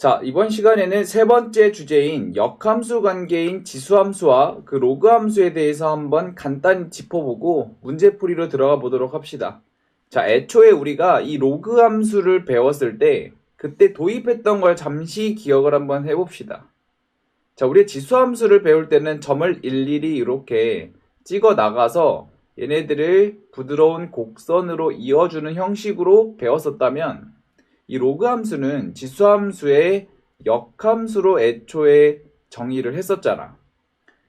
자, 이번 시간에는 세 번째 주제인 역함수 관계인 지수함수와 그 로그함수에 대해서 한번 간단히 짚어보고 문제풀이로 들어가 보도록 합시다. 자, 애초에 우리가 이 로그함수를 배웠을 때 그때 도입했던 걸 잠시 기억을 한번 해봅시다. 자, 우리 지수함수를 배울 때는 점을 일일이 이렇게 찍어 나가서 얘네들을 부드러운 곡선으로 이어주는 형식으로 배웠었다면 이 로그 함수는 지수 함수의 역함수로 애초에 정의를 했었잖아.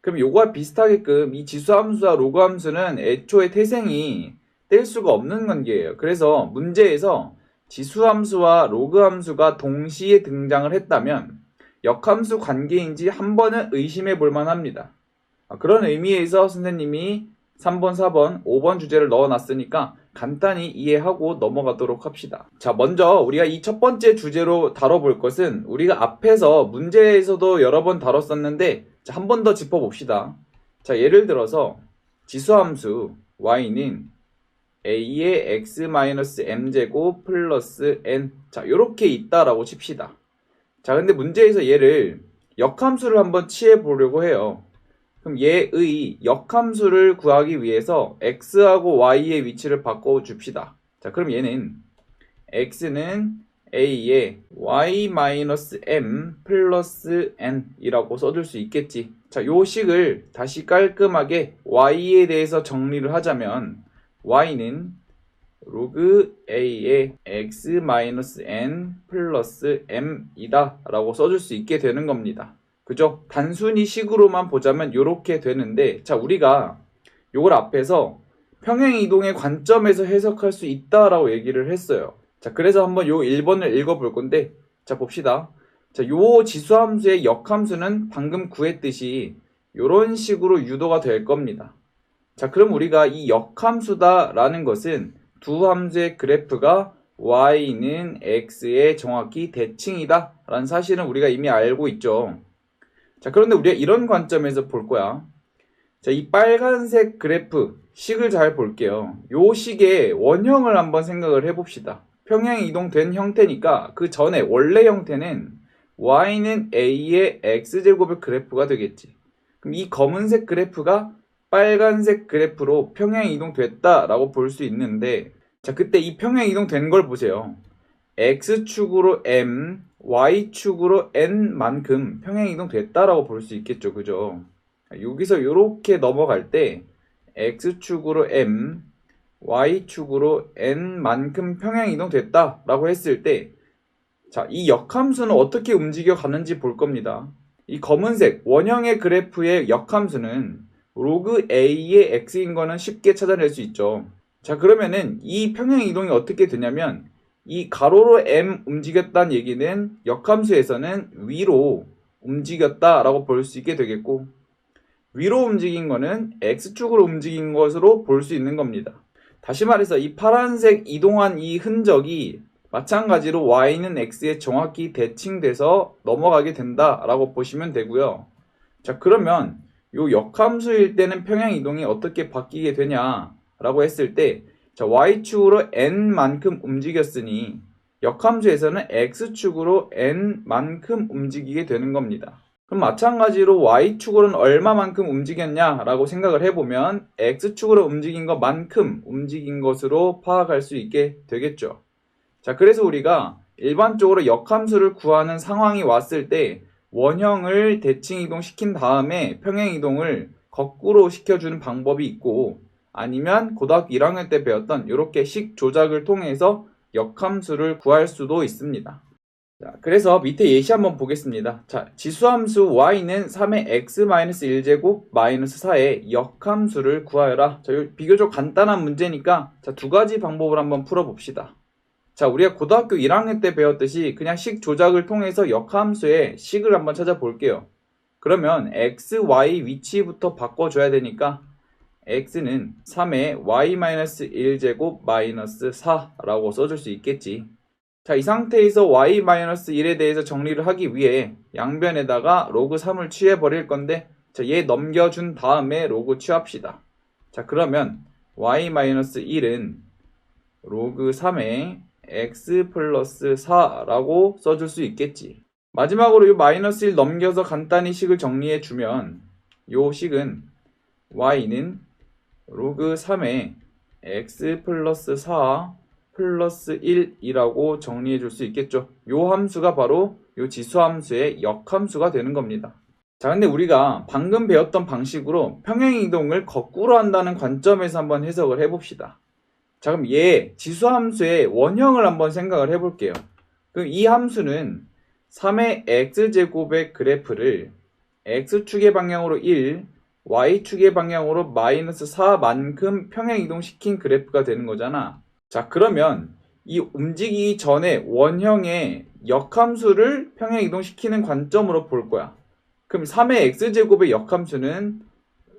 그럼 요거와 비슷하게끔 이 지수 함수와 로그 함수는 애초에 태생이 뗄 수가 없는 관계예요. 그래서 문제에서 지수 함수와 로그 함수가 동시에 등장을 했다면 역함수 관계인지 한 번은 의심해 볼 만 합니다. 아, 그런 의미에서 선생님이 3번, 4번, 5번 주제를 넣어 놨으니까 간단히 이해하고 넘어가도록 합시다. 자, 먼저 우리가 이 첫 번째 주제로 다뤄볼 것은 우리가 앞에서 문제에서도 여러 번 다뤘었는데 한 번 더 짚어봅시다. 자, 예를 들어서 지수함수 y는 a의 x-m제곱 플러스 n 자, 요렇게 있다라고 칩시다. 자, 근데 문제에서 얘를 역함수를 한번 취해 보려고 해요. 그럼 얘의 역함수를 구하기 위해서 x하고 y의 위치를 바꿔 줍시다. 자, 그럼 얘는 x는 a의 y-m 플러스 n이라고 써줄 수 있겠지. 자, 요 식을 다시 깔끔하게 y에 대해서 정리를 하자면 y는 로그 a의 x-n 플러스 m이다 라고 써줄 수 있게 되는 겁니다. 그죠? 단순히 식으로만 보자면 이렇게 되는데 자 우리가 요걸 앞에서 평행 이동의 관점에서 해석할 수 있다라고 얘기를 했어요. 자 그래서 한번 요 1번을 읽어볼 건데 자 봅시다. 자 요 지수함수의 역함수는 방금 구했듯이 요런 식으로 유도가 될 겁니다. 자 그럼 우리가 이 역함수다라는 것은 두 함수의 그래프가 y는 x의 정확히 대칭이다 라는 사실은 우리가 이미 알고 있죠. 자, 그런데 우리가 이런 관점에서 볼 거야. 자, 이 빨간색 그래프, 식을 잘 볼게요. 요 식의 원형을 한번 생각을 해봅시다. 평행 이동된 형태니까 그 전에 원래 형태는 y는 a의 x제곱의 그래프가 되겠지. 그럼 이 검은색 그래프가 빨간색 그래프로 평행 이동됐다라고 볼 수 있는데 자, 그때 이 평행 이동된 걸 보세요. x축으로 m, y축으로 n만큼 평행 이동 됐다라고 볼 수 있겠죠. 그죠? 여기서 이렇게 넘어갈 때 x축으로 m, y축으로 n만큼 평행 이동 됐다라고 했을 때 자, 이 역함수는 어떻게 움직여 가는지 볼 겁니다. 이 검은색 원형의 그래프의 역함수는 로그 a의 x인 거는 쉽게 찾아낼 수 있죠. 자, 그러면은 이 평행 이동이 어떻게 되냐면 이 가로로 m 움직였다는 얘기는 역함수에서는 위로 움직였다라고 볼 수 있게 되겠고 위로 움직인 거는 x축으로 움직인 것으로 볼 수 있는 겁니다. 다시 말해서 이 파란색 이동한 이 흔적이 마찬가지로 y는 x에 정확히 대칭돼서 넘어가게 된다라고 보시면 되고요. 자 그러면 요 역함수일 때는 평행 이동이 어떻게 바뀌게 되냐라고 했을 때 자, y축으로 n만큼 움직였으니 역함수에서는 x축으로 n만큼 움직이게 되는 겁니다. 그럼 마찬가지로 y축으로는 얼마만큼 움직였냐라고 생각을 해보면 x축으로 움직인 것만큼 움직인 것으로 파악할 수 있게 되겠죠. 자, 그래서 우리가 일반적으로 역함수를 구하는 상황이 왔을 때 원형을 대칭 이동시킨 다음에 평행 이동을 거꾸로 시켜주는 방법이 있고 아니면 고등학교 1학년 때 배웠던 이렇게 식 조작을 통해서 역함수를 구할 수도 있습니다. 자, 그래서 밑에 예시 한번 보겠습니다. 자, 지수함수 y는 3의 x-1제곱 마이너스 4의 역함수를 구하여라. 자, 비교적 간단한 문제니까 자, 두 가지 방법을 한번 풀어봅시다. 자, 우리가 고등학교 1학년 때 배웠듯이 그냥 식 조작을 통해서 역함수의 식을 한번 찾아볼게요. 그러면 x, y 위치부터 바꿔줘야 되니까 x는 3의 y-1제곱 마이너스 4라고 써줄 수 있겠지. 자, 이 상태에서 y-1에 대해서 정리를 하기 위해 양변에다가 로그 3을 취해버릴 건데, 자, 얘 넘겨준 다음에 로그 취합시다. 자, 그러면 y-1은 로그 3의 x 플러스 4라고 써줄 수 있겠지. 마지막으로 요 마이너스 1 넘겨서 간단히 식을 정리해 주면 요 식은 y는 로그 3의 x 플러스 4 플러스 1이라고 정리해 줄 수 있겠죠. 요 함수가 바로 요 지수 함수의 역함수가 되는 겁니다. 자, 근데 우리가 방금 배웠던 방식으로 평행이동을 거꾸로 한다는 관점에서 한번 해석을 해봅시다. 자, 그럼 얘 지수 함수의 원형을 한번 생각을 해볼게요. 그럼 이 함수는 3의 x제곱의 그래프를 x축의 방향으로 1, y축의 방향으로 마이너스 4만큼 평행 이동시킨 그래프가 되는 거잖아. 자, 그러면 이 움직이기 전에 원형의 역함수를 평행 이동시키는 관점으로 볼 거야. 그럼 3의 x제곱의 역함수는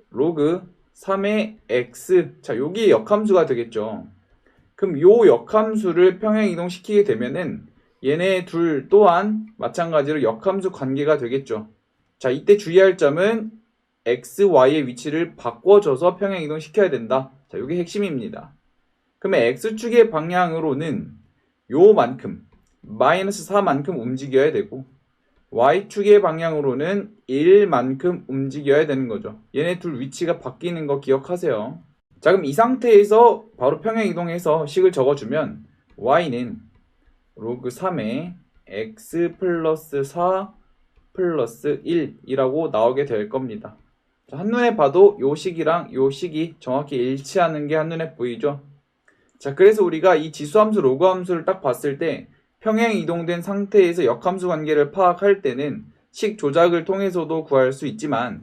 로그 3의 x. 자, 여기 역함수가 되겠죠. 그럼 요 역함수를 평행 이동시키게 되면은 얘네 둘 또한 마찬가지로 역함수 관계가 되겠죠. 자, 이때 주의할 점은 x, y의 위치를 바꿔줘서 평행이동 시켜야 된다. 자, 이게 핵심입니다. 그러면 x축의 방향으로는 요만큼, 마이너스 4만큼 움직여야 되고, y축의 방향으로는 1만큼 움직여야 되는 거죠. 얘네 둘 위치가 바뀌는 거 기억하세요. 자, 그럼 이 상태에서 바로 평행이동해서 식을 적어주면, y는 로그 3의 x 플러스 4 플러스 1이라고 나오게 될 겁니다. 자, 한눈에 봐도 요 식이랑 요 식이 정확히 일치하는 게 한눈에 보이죠? 자, 그래서 우리가 이 지수함수, 로그함수를 딱 봤을 때 평행 이동된 상태에서 역함수 관계를 파악할 때는 식 조작을 통해서도 구할 수 있지만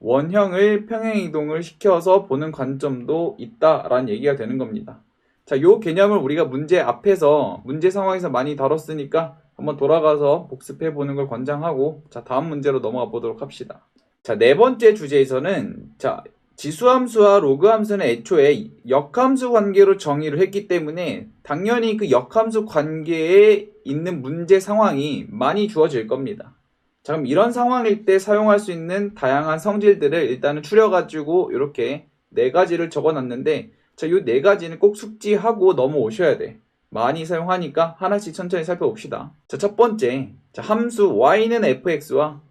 원형을 평행 이동을 시켜서 보는 관점도 있다라는 얘기가 되는 겁니다. 자, 요 개념을 우리가 문제 앞에서 문제 상황에서 많이 다뤘으니까 한번 돌아가서 복습해 보는 걸 권장하고 자, 다음 문제로 넘어가 보도록 합시다. 자, 네 번째 주제에서는 자, 지수함수와 로그함수는 애초에 역함수 관계로 정의를 했기 때문에 당연히 그 역함수 관계에 있는 문제 상황이 많이 주어질 겁니다. 자, 그럼 이런 상황일 때 사용할 수 있는 다양한 성질들을 일단은 추려가지고 이렇게 네 가지를 적어 놨는데 자, 요네 가지는 꼭 숙지하고 넘어오셔야 돼. 많이 사용하니까 하나씩 천천히 살펴봅시다. 자, 첫 번째. 자, 함수 y는 fx와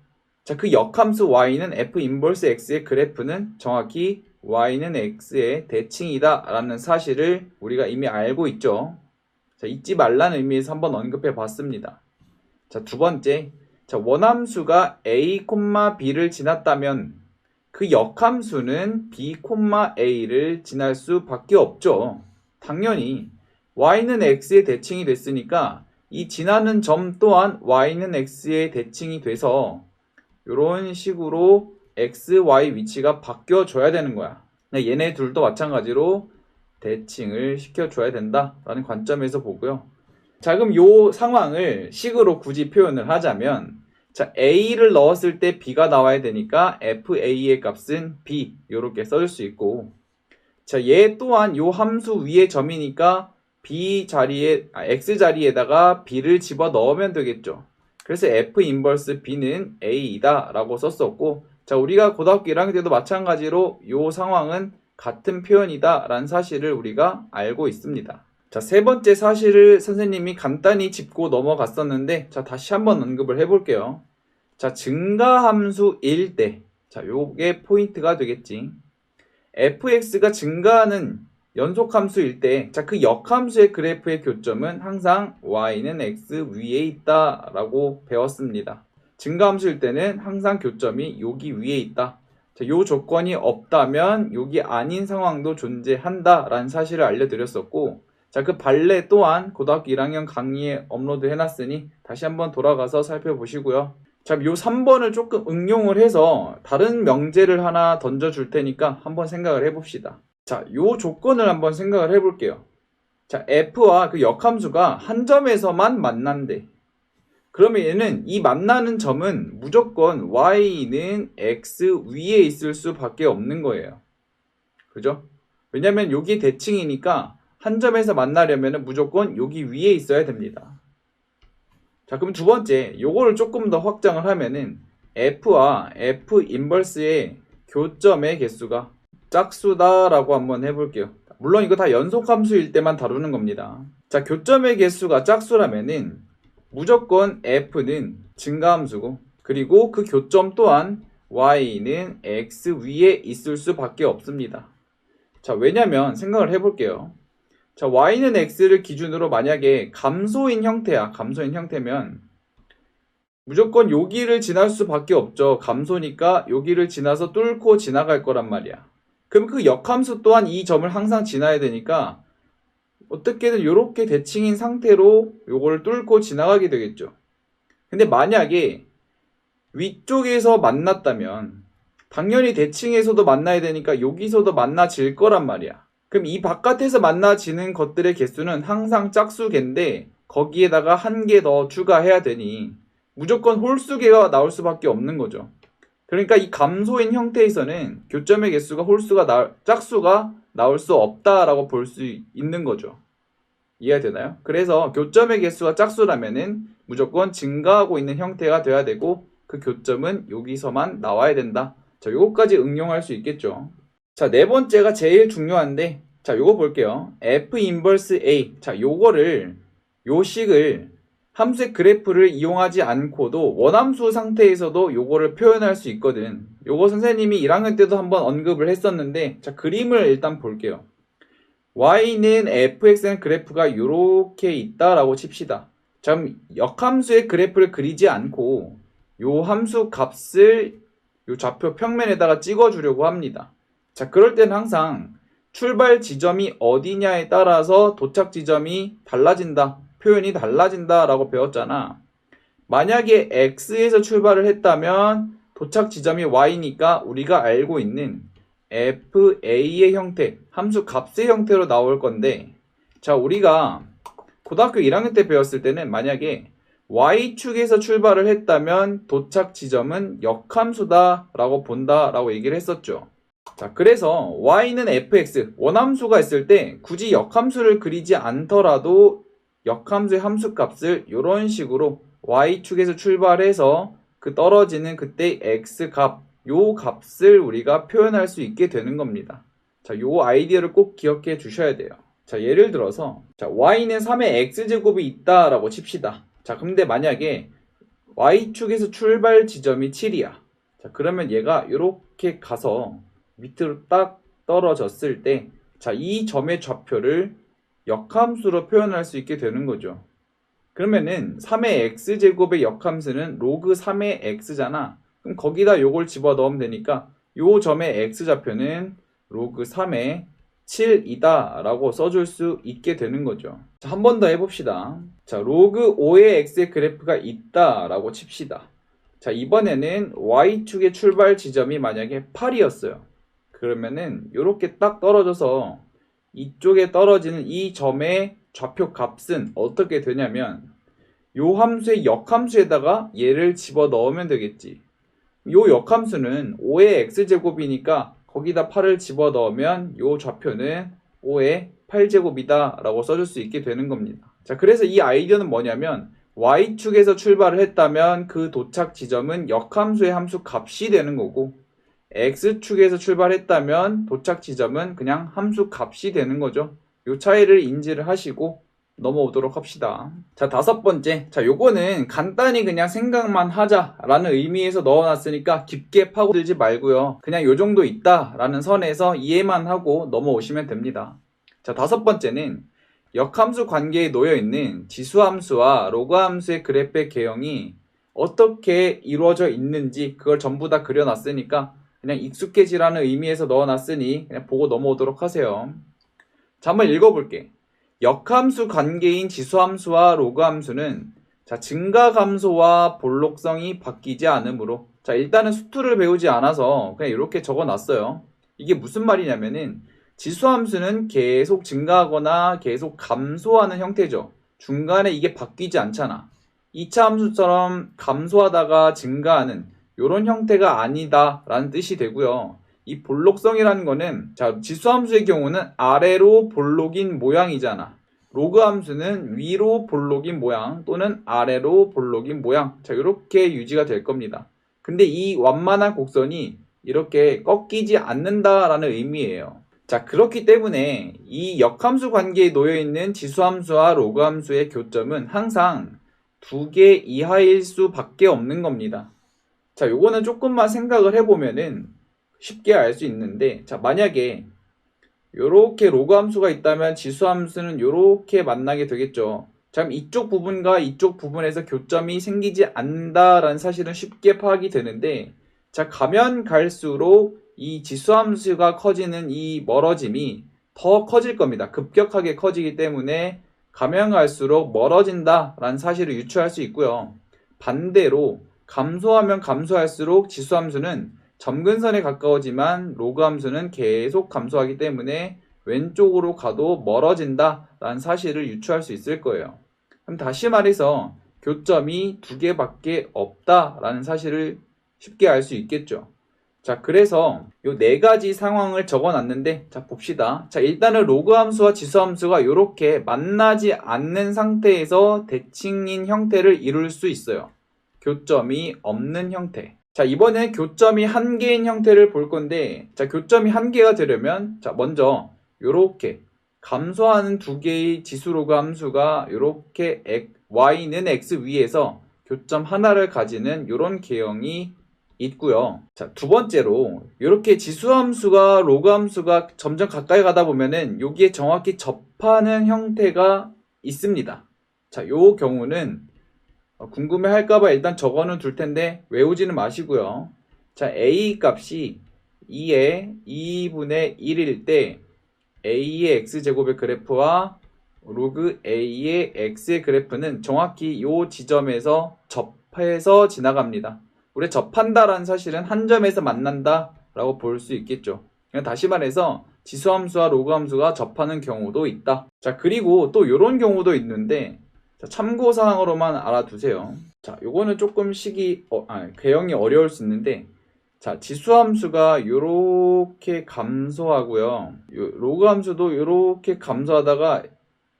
자, 그 역함수 y는 f 인버스 x의 그래프는 정확히 y는 x의 대칭이다 라는 사실을 우리가 이미 알고 있죠. 자, 잊지 말라는 의미에서 한번 언급해 봤습니다. 자, 두 번째. 자, 원함수가 a, b를 지났다면 그 역함수는 b, a를 지날 수밖에 없죠. 당연히 y는 x의 대칭이 됐으니까 이 지나는 점 또한 y는 x의 대칭이 돼서 이런 식으로 x, y 위치가 바뀌어줘야 되는 거야. 네, 얘네 둘도 마찬가지로 대칭을 시켜줘야 된다라는 관점에서 보고요. 자, 그럼 요 상황을 식으로 굳이 표현을 하자면 자, a를 넣었을 때 b가 나와야 되니까 fa의 값은 b 이렇게 써줄 수 있고 자, 얘 또한 요 함수 위에 점이니까 b 자리에 아, x 자리에다가 b를 집어 넣으면 되겠죠. 그래서 f 인버스 b는 a이다 라고 썼었고 자 우리가 고등학교 1학년 때도 마찬가지로 요 상황은 같은 표현이다 라는 사실을 우리가 알고 있습니다. 자 세 번째 사실을 선생님이 간단히 짚고 넘어갔었는데 자 다시 한번 언급을 해볼게요. 자 증가함수일 때자 요게 포인트가 되겠지. fx가 증가하는 연속함수일 때, 자, 그 역함수의 그래프의 교점은 항상 y는 x 위에 있다 라고 배웠습니다. 증가함수일 때는 항상 교점이 여기 위에 있다. 자, 요 조건이 없다면 여기 아닌 상황도 존재한다 라는 사실을 알려드렸었고, 자, 그 발레 또한 고등학교 1학년 강의에 업로드 해놨으니 다시 한번 돌아가서 살펴보시고요. 자, 요 3번을 조금 응용을 해서 다른 명제를 하나 던져줄 테니까 한번 생각을 해봅시다. 자, 요 조건을 한번 생각을 해볼게요. 자, f와 그 역함수가 한 점에서만 만난대. 그러면 얘는 이 만나는 점은 무조건 y는 x 위에 있을 수밖에 없는 거예요. 그죠? 왜냐면 여기 대칭이니까 한 점에서 만나려면 무조건 여기 위에 있어야 됩니다. 자, 그럼 두 번째, 요거를 조금 더 확장을 하면은 f와 f 인버스의 교점의 개수가 짝수다라고 한번 해볼게요. 물론 이거 다 연속함수일 때만 다루는 겁니다. 자, 교점의 개수가 짝수라면은 무조건 f는 증가함수고 그리고 그 교점 또한 y는 x 위에 있을 수밖에 없습니다. 자, 왜냐면 생각을 해볼게요. 자, y는 x를 기준으로 만약에 감소인 형태야. 감소인 형태면 무조건 여기를 지날 수밖에 없죠. 감소니까 여기를 지나서 뚫고 지나갈 거란 말이야. 그럼 그 역함수 또한 이 점을 항상 지나야 되니까 어떻게든 이렇게 대칭인 상태로 요거를 뚫고 지나가게 되겠죠. 근데 만약에 위쪽에서 만났다면 당연히 대칭에서도 만나야 되니까 여기서도 만나질 거란 말이야. 그럼 이 바깥에서 만나지는 것들의 개수는 항상 짝수개인데 거기에다가 한 개 더 추가해야 되니 무조건 홀수개가 나올 수밖에 없는 거죠. 그러니까 이 감소인 형태에서는 교점의 개수가 홀수가 나, 짝수가 나올 수 없다라고 볼 수 있는 거죠. 이해되나요? 그래서 교점의 개수가 짝수라면은 무조건 증가하고 있는 형태가 돼야 되고 그 교점은 여기서만 나와야 된다. 자, 요거까지 응용할 수 있겠죠. 자, 네 번째가 제일 중요한데 자, 요거 볼게요. f 인버스 a. 자, 요거를 요 식을 함수의 그래프를 이용하지 않고도 원함수 상태에서도 요거를 표현할 수 있거든. 요거 선생님이 1학년 때도 한번 언급을 했었는데 자, 그림을 일단 볼게요. y는 fx는 그래프가 요렇게 있다라고 칩시다. 자, 그럼 역함수의 그래프를 그리지 않고 요 함수 값을 요 좌표 평면에다가 찍어주려고 합니다. 자, 그럴 때는 항상 출발 지점이 어디냐에 따라서 도착 지점이 달라진다. 표현이 달라진다라고 배웠잖아. 만약에 x에서 출발을 했다면 도착 지점이 y니까 우리가 알고 있는 fa의 형태, 함수 값의 형태로 나올 건데, 자, 우리가 고등학교 1학년 때 배웠을 때는 만약에 y축에서 출발을 했다면 도착 지점은 역함수다라고 본다라고 얘기를 했었죠. 자, 그래서 y는 fx, 원함수가 있을 때 굳이 역함수를 그리지 않더라도 역함수의 함수값을 이런 식으로 y축에서 출발해서 그 떨어지는 그때 x 값, 요 값을 우리가 표현할 수 있게 되는 겁니다. 자, 요 아이디어를 꼭 기억해 주셔야 돼요. 자, 예를 들어서 자, y는 3의 x제곱이 있다라고 칩시다. 자, 근데 만약에 y축에서 출발 지점이 7이야. 자, 그러면 얘가 이렇게 가서 밑으로 딱 떨어졌을 때, 자, 이 점의 좌표를 역함수로 표현할 수 있게 되는 거죠. 그러면은 3의 x제곱의 역함수는 로그 3의 x잖아. 그럼 거기다 요걸 집어 넣으면 되니까 요 점의 x좌표는 로그 3의 7이다 라고 써줄 수 있게 되는 거죠. 자, 한 번 더 해봅시다. 자, 로그 5의 x의 그래프가 있다 라고 칩시다. 자, 이번에는 y축의 출발 지점이 만약에 8이었어요. 그러면은 이렇게 딱 떨어져서 이쪽에 떨어지는 이 점의 좌표 값은 어떻게 되냐면 요 함수의 역함수에다가 얘를 집어 넣으면 되겠지. 요 역함수는 5의 x제곱이니까 거기다 8을 집어 넣으면 요 좌표는 5의 8제곱이다 라고 써줄 수 있게 되는 겁니다. 자, 그래서 이 아이디어는 뭐냐면 y축에서 출발을 했다면 그 도착 지점은 역함수의 함수 값이 되는 거고 x축에서 출발했다면 도착 지점은 그냥 함수 값이 되는 거죠. 요 차이를 인지를 하시고 넘어오도록 합시다. 자, 다섯 번째. 자, 요거는 간단히 그냥 생각만 하자라는 의미에서 넣어놨으니까 깊게 파고들지 말고요. 그냥 요 정도 있다라는 선에서 이해만 하고 넘어오시면 됩니다. 자, 다섯 번째는 역함수 관계에 놓여 있는 지수함수와 로그함수의 그래프의 개형이 어떻게 이루어져 있는지 그걸 전부 다 그려놨으니까 그냥 익숙해지라는 의미에서 넣어놨으니 그냥 보고 넘어오도록 하세요. 자, 한번 읽어볼게. 역함수 관계인 지수함수와 로그함수는 자, 증가 감소와 볼록성이 바뀌지 않으므로 자, 일단은 수투를 배우지 않아서 그냥 이렇게 적어놨어요. 이게 무슨 말이냐면은 지수함수는 계속 증가하거나 계속 감소하는 형태죠. 중간에 이게 바뀌지 않잖아. 2차 함수처럼 감소하다가 증가하는 이런 형태가 아니다 라는 뜻이 되고요. 이 볼록성이라는 거는 자 지수함수의 경우는 아래로 볼록인 모양이잖아. 로그 함수는 위로 볼록인 모양 또는 아래로 볼록인 모양. 자 이렇게 유지가 될 겁니다. 근데 이 완만한 곡선이 이렇게 꺾이지 않는다라는 의미예요. 자 그렇기 때문에 이 역함수 관계에 놓여 있는 지수함수와 로그함수의 교점은 항상 두 개 이하일 수밖에 없는 겁니다. 자, 요거는 조금만 생각을 해보면은 쉽게 알 수 있는데, 자, 만약에 요렇게 로그 함수가 있다면 지수 함수는 요렇게 만나게 되겠죠. 자, 이쪽 부분과 이쪽 부분에서 교점이 생기지 않는다라는 사실은 쉽게 파악이 되는데, 자, 가면 갈수록 이 지수 함수가 커지는 이 멀어짐이 더 커질 겁니다. 급격하게 커지기 때문에 가면 갈수록 멀어진다라는 사실을 유추할 수 있고요. 반대로 감소하면 감소할수록 지수 함수는 점근선에 가까워지만 로그 함수는 계속 감소하기 때문에 왼쪽으로 가도 멀어진다라는 사실을 유추할 수 있을 거예요. 그럼 다시 말해서 교점이 두 개밖에 없다라는 사실을 쉽게 알 수 있겠죠. 자, 그래서 요네 가지 상황을 적어 놨는데, 자, 봅시다. 자, 일단은 로그 함수와 지수 함수가 이렇게 만나지 않는 상태에서 대칭인 형태를 이룰 수 있어요. 교점이 없는 형태. 자, 이번엔 교점이 한 개인 형태를 볼 건데, 자, 교점이 한 개가 되려면, 자, 먼저, 요렇게, 감소하는 두 개의 지수 로그 함수가 요렇게 y는 x 위에서 교점 하나를 가지는 요런 개형이 있고요. 자, 두 번째로 이렇게 지수 함수가 로그 함수가 점점 가까이 가다 보면은 여기에 정확히 접하는 형태가 있습니다. 자, 요 경우는 어, 궁금해 할까봐 일단 적어는 둘 텐데 외우지는 마시고요. 자, a 값이 2의 2분의 1일 때 a의 x제곱의 그래프와 로그 a의 x의 그래프는 정확히 요 지점에서 접해서 지나갑니다. 우리 접한다라는 사실은 한 점에서 만난다라고 볼 수 있겠죠. 다시 말해서 지수함수와 로그함수가 접하는 경우도 있다. 자, 그리고 또 이런 경우도 있는데 자, 참고사항으로만 알아두세요. 자, 요거는 조금 식이 어, 아니, 개형이 어려울 수 있는데 자, 지수함수가 요렇게 감소하고요. 요, 로그함수도 요렇게 감소하다가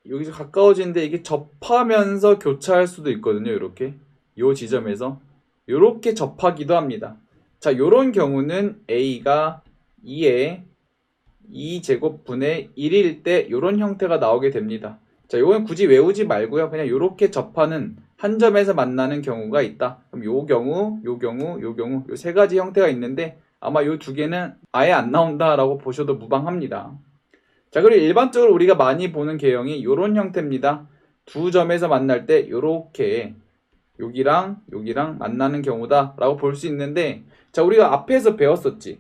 여기서 가까워지는데 이게 접하면서 교차할 수도 있거든요. 이렇게 요 지점에서 이렇게 접하기도 합니다. 자, 요런 경우는 a가 2의 2제곱분의 1일 때 이런 형태가 나오게 됩니다. 자, 요건 굳이 외우지 말고요. 그냥 이렇게 접하는 한 점에서 만나는 경우가 있다. 그럼 요 경우, 요 경우, 요 경우, 요 세 가지 형태가 있는데 아마 요 두 개는 아예 안 나온다라고 보셔도 무방합니다. 자, 그리고 일반적으로 우리가 많이 보는 개형이 이런 형태입니다. 두 점에서 만날 때 이렇게 여기랑 여기랑 만나는 경우다라고 볼 수 있는데 자, 우리가 앞에서 배웠었지.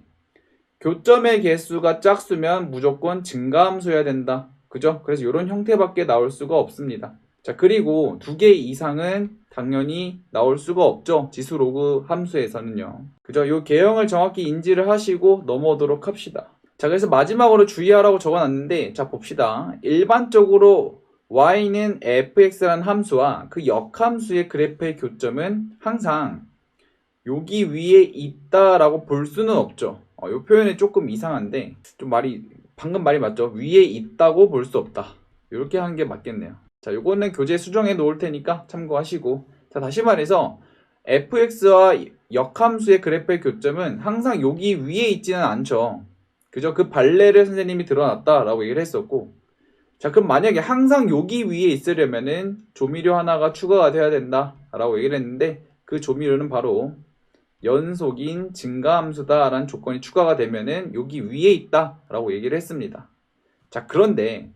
교점의 개수가 짝수면 무조건 증가함수여야 된다. 그죠? 그래서 이런 형태밖에 나올 수가 없습니다. 자, 그리고 두 개 이상은 당연히 나올 수가 없죠. 지수 로그 함수에서는요. 그죠? 이 개형을 정확히 인지를 하시고 넘어오도록 합시다. 자, 그래서 마지막으로 주의하라고 적어놨는데, 자, 봅시다. 일반적으로 y는 fx라는 함수와 그 역함수의 그래프의 교점은 항상 여기 위에 있다라고 볼 수는 없죠. 어, 이 표현이 조금 이상한데, 좀 말이, 방금 말이 맞죠? 위에 있다고 볼 수 없다. 이렇게 하는 게 맞겠네요. 자, 요거는 교재 수정해 놓을 테니까 참고하시고. 자, 다시 말해서, fx와 역함수의 그래프의 교점은 항상 여기 위에 있지는 않죠. 그죠? 그 발레를 선생님이 드러났다라고 얘기를 했었고. 자, 그럼 만약에 항상 여기 위에 있으려면은 조미료 하나가 추가가 돼야 된다라고 얘기를 했는데 그 조미료는 바로 연속인 증가함수다라는 조건이 추가가 되면은 여기 위에 있다라고 얘기를 했습니다. 자, 그런데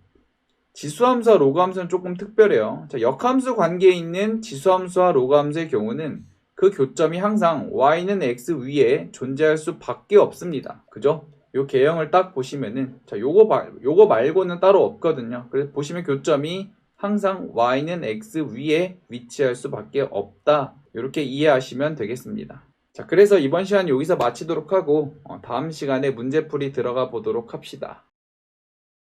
지수함수와 로그함수는 조금 특별해요. 자, 역함수 관계에 있는 지수함수와 로그함수의 경우는 그 교점이 항상 y는 x 위에 존재할 수밖에 없습니다. 그죠? 요 개형을 딱 보시면은 자 요거 바, 요거 말고는 따로 없거든요. 그래서 보시면 교점이 항상 y는 x 위에 위치할 수밖에 없다. 이렇게 이해하시면 되겠습니다. 자 그래서 이번 시간 여기서 마치도록 하고 어, 다음 시간에 문제풀이 들어가 보도록 합시다.